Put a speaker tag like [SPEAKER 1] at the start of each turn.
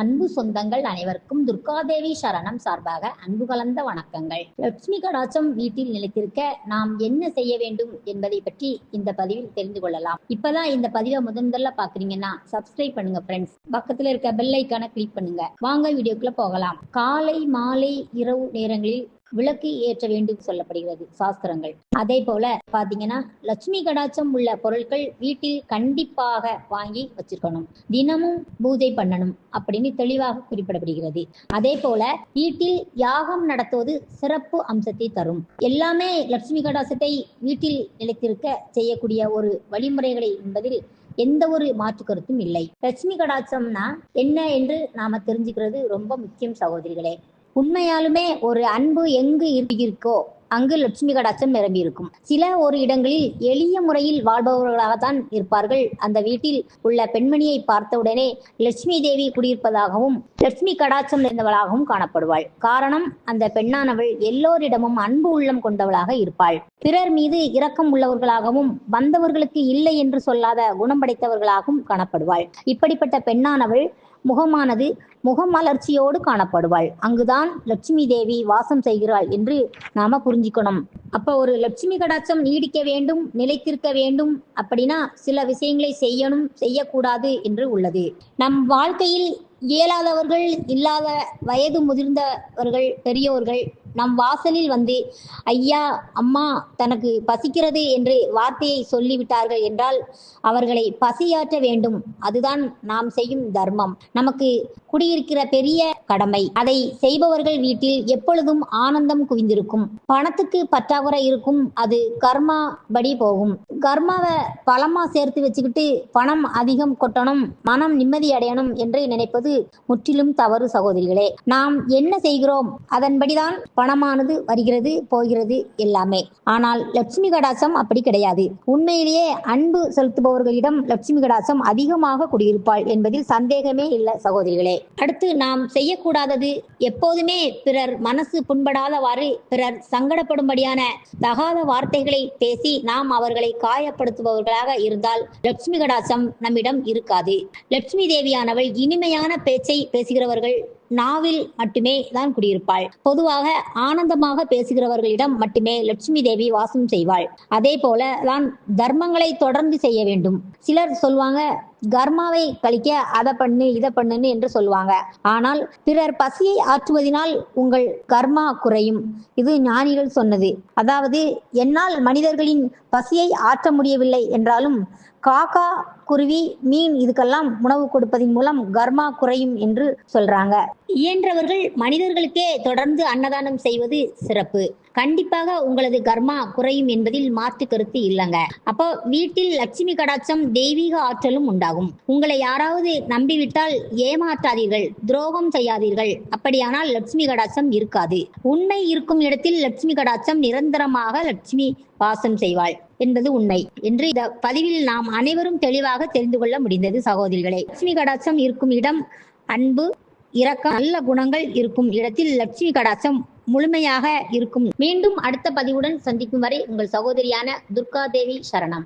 [SPEAKER 1] அன்பு சொந்தங்கள் அனைவருக்கும் துர்காதேவி சரணம் சார்பாக அன்பு கலந்த வணக்கங்கள். லட்சுமி கடாச்சம் வீட்டில் நிலைத்திருக்க நாம் என்ன செய்ய வேண்டும் என்பதை பற்றி இந்த பதிவில் தெரிந்து கொள்ளலாம். இப்பதான் இந்த பதிவை முதன் முதல்ல பாக்குறீங்கன்னா சப்ஸ்கிரைப் பண்ணுங்க ஃப்ரெண்ட்ஸ் பக்கத்துல இருக்க பெல் ஐக்கான கிளிக் பண்ணுங்க. வாங்க வீடியோக்குள்ள போகலாம். காலை மாலை இரவு நேரங்களில் விளக்கு ஏற்ற வேண்டும் சொல்லப்படுகிறது சாஸ்திரங்கள். அதே போல பாத்தீங்கன்னா லட்சுமி கடாச்சம் உள்ள பொருட்கள் வீட்டில் கண்டிப்பாக வாங்கி வச்சிருக்கணும். தினமும் பூஜை பண்ணணும் அப்படின்னு தெளிவாக குறிப்பிடப்படுகிறது. அதே போல வீட்டில் யாகம் நடத்துவது சிறப்பு அம்சத்தை தரும். எல்லாமே லட்சுமி கடாசத்தை வீட்டில் நிலைத்திருக்க செய்யக்கூடிய ஒரு வழிமுறைகளை என்பதில் எந்த ஒரு மாற்று கருத்தும் இல்லை. லட்சுமி கடாட்சம்னா என்ன என்று நாம தெரிஞ்சுக்கிறது ரொம்ப முக்கியம் சகோதரிகளே. உண்மையாலுமே ஒரு அன்பு எங்கு இருக்கோ அங்கு லட்சுமி கடாட்சம் நிரம்பி இருக்கும் சில ஒரு இடங்களில் எளிய முறையில் வாழ்பவர்களாகத்தான் இருப்பார்கள். அந்த வீட்டில் உள்ள பெண்மணியை பார்த்தவுடனே லட்சுமி தேவி குடியிருப்பதாகவும் லட்சுமி கடாட்சம் நிறைந்தவளாகவும் காணப்படுவாள். காரணம் அந்த பெண்ணானவள் எல்லோரிடமும் அன்பு உள்ளம் கொண்டவளாக இருப்பாள். பிறர் மீது இரக்கம் உள்ளவர்களாகவும் வந்தவர்களுக்கு இல்லை என்று சொல்லாத குணம் படைத்தவர்களாகவும் காணப்படுவாள். இப்படிப்பட்ட பெண்ணானவள் முகமானது முகமலர்ச்சியோடு காணப்படுவாள். அங்குதான் லட்சுமி தேவி வாசம் செய்கிறாள் என்று நாம புரிஞ்சுக்கணும். அப்ப ஒரு லட்சுமி கடாட்சம் நீடிக்க வேண்டும் நிலைத்திருக்க வேண்டும் அப்படின்னா சில விஷயங்களை செய்யணும் செய்யக்கூடாது என்று உள்ளது. நம் வாழ்க்கையில் இயலாதவர்கள் இல்லாத வயது முதிர்ந்தவர்கள் பெரியோர்கள் நம் வாசலில் வந்து ஐயா அம்மா தனக்கு பசிக்கிறது என்று வார்த்தையை சொல்லிவிட்டார்கள் என்றால் அவர்களை பசியாற்ற வேண்டும். அதுதான் நாம் செய்யும் தர்மம். நமக்கு குடியிருக்கிற பெரிய கடமை. அதை செய்பவர்கள் வீட்டில் எப்பொழுதும் ஆனந்தம் குவிந்திருக்கும். பணத்துக்கு பற்றாக்குறை இருக்கும். அது கர்மா படி போகும். கர்மாவை பலமா சேர்த்து வச்சுக்கிட்டு பணம் அதிகம் கொட்டணும் மனம் நிம்மதி அடையணும் என்று நினைப்பது முற்றிலும் தவறு சகோதரிகளே. நாம் என்ன செய்கிறோம்? அதன்படிதான் பணமானது வருகிறது போகிறது எல்லாமே. ஆனால் லட்சுமி கடாசம் அப்படி கிடையாது. உண்மையிலேயே அன்பு செலுத்துபவர்களிடம் லட்சுமி கடாசம் அதிகமாக குடியிருப்பாள் என்பதில் சந்தேகமே இல்லை சகோதரிகளே. அடுத்து நாம் செய்ய செய்யக்கூடாதது. எப்போதுமே பிறர் மனசு புண்படாதவாறு பிறர் சங்கடப்படும்படியான தகாத வார்த்தைகளை பேசி நாம் அவர்களை காயப்படுத்துபவர்களாக இருந்தால் லட்சுமி கடாசம் நம்மிடம் இருக்காது. லட்சுமி தேவியானவள் இனிமையான பேச்சை பேசுகிறவர்கள் நாவில் மட்டுமே தான் குடியிருப்பாள். பொதுவாக ஆனந்தமாக பேசுகிறவர்களிடம் மட்டுமே லட்சுமி தேவி வாசம் செய்வாள். அதே போல தான் தர்மங்களை தொடர்ந்து செய்ய வேண்டும். சிலர் சொல்வாங்க கர்மாவை கழிக்க அதை பண்ணு இதை பண்ணுன்னு என்று சொல்லுவாங்க. ஆனால் பிறர் பசியை ஆற்றுவதனால் உங்கள் கர்மா குறையும். இது ஞானிகள் சொன்னது. அதாவது என்னால் மனிதர்களின் பசியை ஆற்ற முடியவில்லை என்றாலும் காக்கா குருவி மீன் இதுக்கெல்லாம் உணவு கொடுப்பதன் மூலம் கர்மா குறையும் என்று சொல்றாங்க. இயன்றவர்கள் மனிதர்களுக்கே தொடர்ந்து அன்னதானம் செய்வது சிறப்பு. கண்டிப்பாக உங்களது கர்மா குறையும் என்பதில் மாற்று கருத்து இல்லைங்க. அப்போ வீட்டில் லட்சுமி கடாட்சம் தெய்வீக ஆற்றலும் உண்டாகும். உங்களை யாராவது நம்பிவிட்டால் ஏமாற்றாதீர்கள் துரோகம் செய்யாதீர்கள். அப்படியானால் லட்சுமி கடாட்சம் இருக்காது. உண்மை இருக்கும் இடத்தில் லட்சுமி கடாட்சம் நிரந்தரமாக லட்சுமி வாசம் செய்வாள் என்பது உண்மை என்று இந்த பதிவில் நாம் அனைவரும் தெளிவாக தெரிந்து கொள்ள முடிந்தது சகோதரிகளே. லட்சுமி கடாட்சம் இருக்கும் இடம் அன்பு இரக்கம் நல்ல குணங்கள் இருக்கும் இடத்தில் லட்சுமி கடாட்சம் முழுமையாக இருக்கும். மீண்டும் அடுத்த பதிவுடன் சந்திக்கும் வரை உங்கள் சகோதரியான துர்கா தேவி சரணம்.